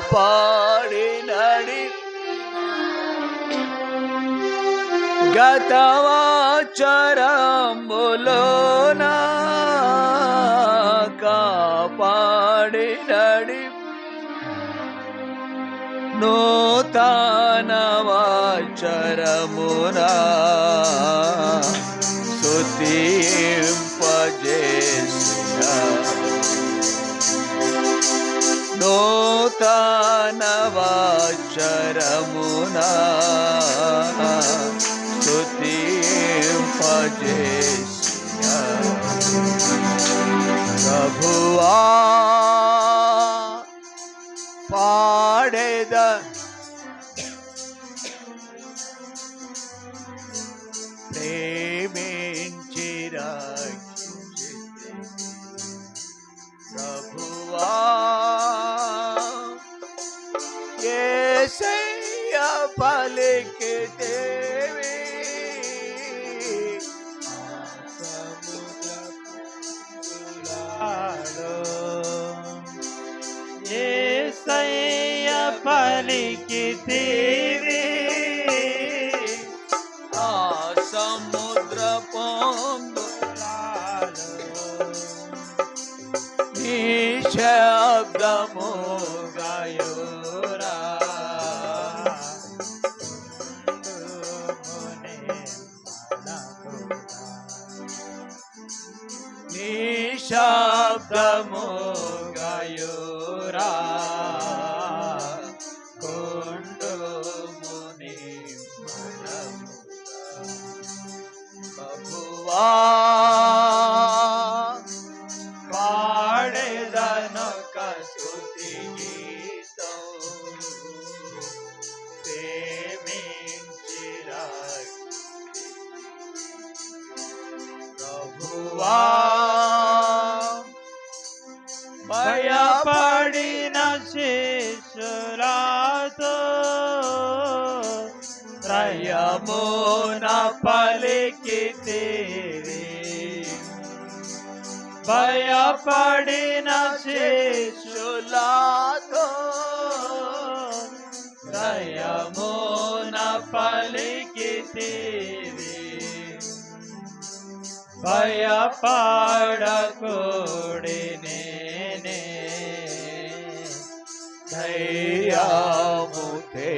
పాడి నడి. గతవాచరములోన కాపాడి నడి. నూతన పజే నూతన వాచరమునా స్తుతింపజేసిన పలికితేవి ఏసయ్య పలికితేవి ఆ సముద్ర పొంగు నీ శబ్దము గాయోరా ശബ്ദമോകയൂരാ കൊണ്ടു മുനി Wow. वो ना पल के तेरे भया पड़े ना से सुला तो दया मो ना पल के तेरे भया पाड़ा कोड़े ने धैया मुखे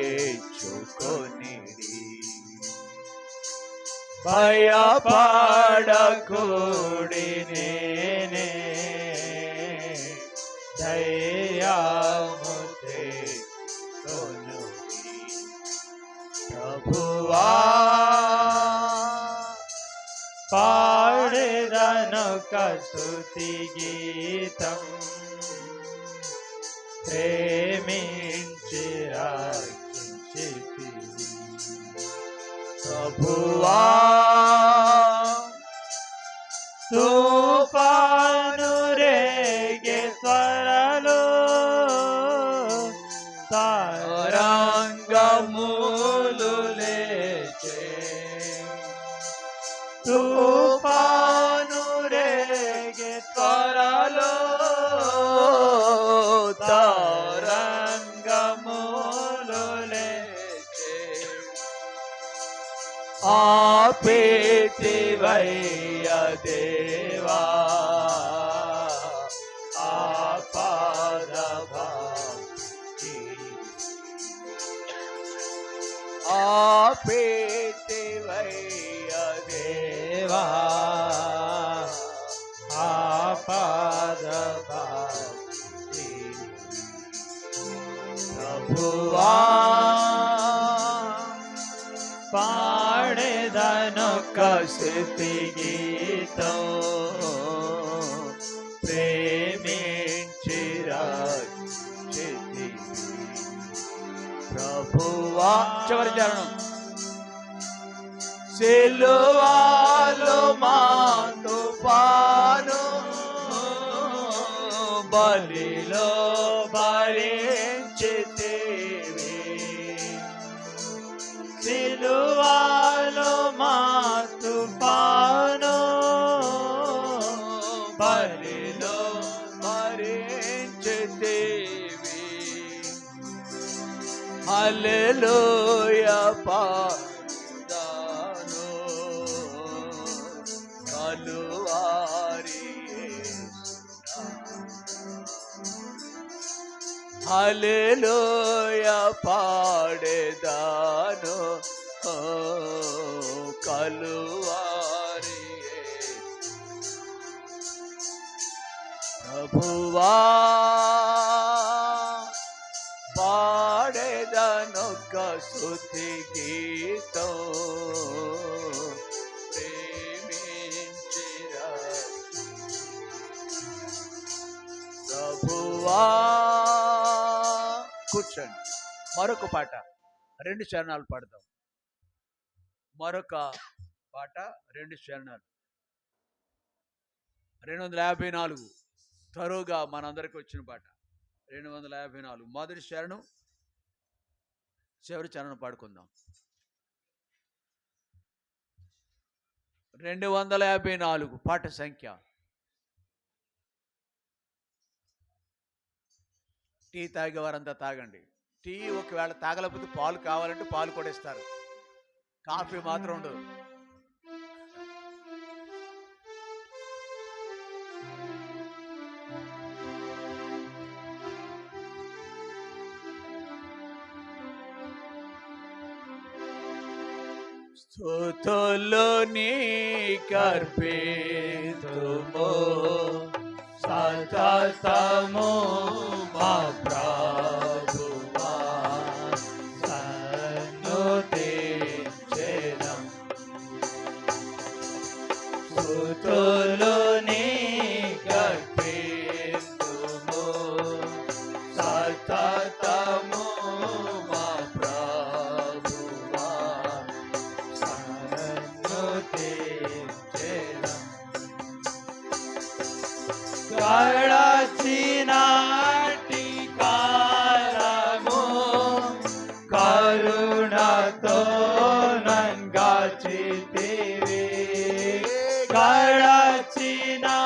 चुको निरी ಭಯ ಪಾಡಕೂಡಿನೇ ದಯ ಮುತೆ ಸೋನು ಪ್ರಭುವಾ ಪಾಡಿದನು ಕಸ್ತುತಿ ಗೀತಂ ಪ್ರೇಮಿಂಚಿರ ಕಿಂಚಿತಿ ಪ್ರಭುವಾ ತಾನುರೆಗೆ ಸ್ವರಲು ಸಾರಂಗ ಮೂಲು ತೂಪಾನುರೆಗೆ ಸ್ವರಲು ತಾರಂಗ ಮೂಲು ಆಪೇತಿ ವೈಯ ದೇವಾ ஆபேத்திவைய தேவா ஆபாதபாதி பிரபுவா பாடதனு கசித்தி கீதம் చివరి చరణం మాతో పాను బలిలో భరించితివి సిలువాలో మా బలిలో హల్లెలూయ పాదాను కలువారి హల్లెలూయ పాడేదాను పాడేదనొక్క శుద్ధి గీతం. ప్రేమించిరా. ప్రభువా. కూర్చోండి. మరొక పాట. రెండు చరణాలు పాడదాం. మరొక పాట రెండు చరణాలు. రెండు వందల యాభై నాలుగు. తరువుగా మనందరికి వచ్చిన పాట. రెండు వందల యాభై నాలుగు. మొదటి శరణం చివరి చరణం పాడుకుందాం. రెండు వందల యాభై నాలుగు పాట సంఖ్య. టీ తాగేవారంతా తాగండి. టీ ఒకవేళ తాగలేకపోతే పాలు కావాలంటే పాలు కూడా ఇస్తారు. కాఫీ మాత్రం ఉండదు. స్తుతులు నీకర్పితుము సతతము మా ప్రభువా देवे काळाची ना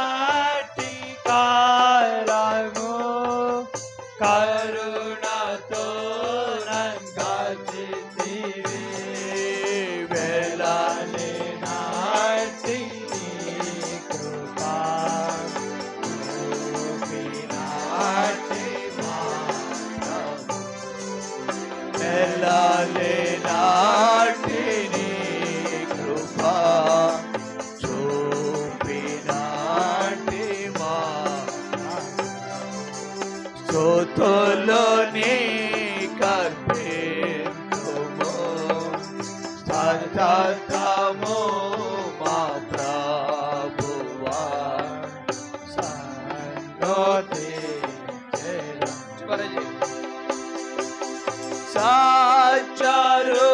তোতলনে কাপে সাধাতামো মাতা বুয়া সানতে করে সাচারো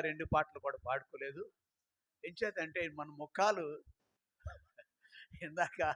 రెండు పాటలు కూడా పాడుకోలేదు. ఎంచేతంటే మన ముఖాలు ఇందాక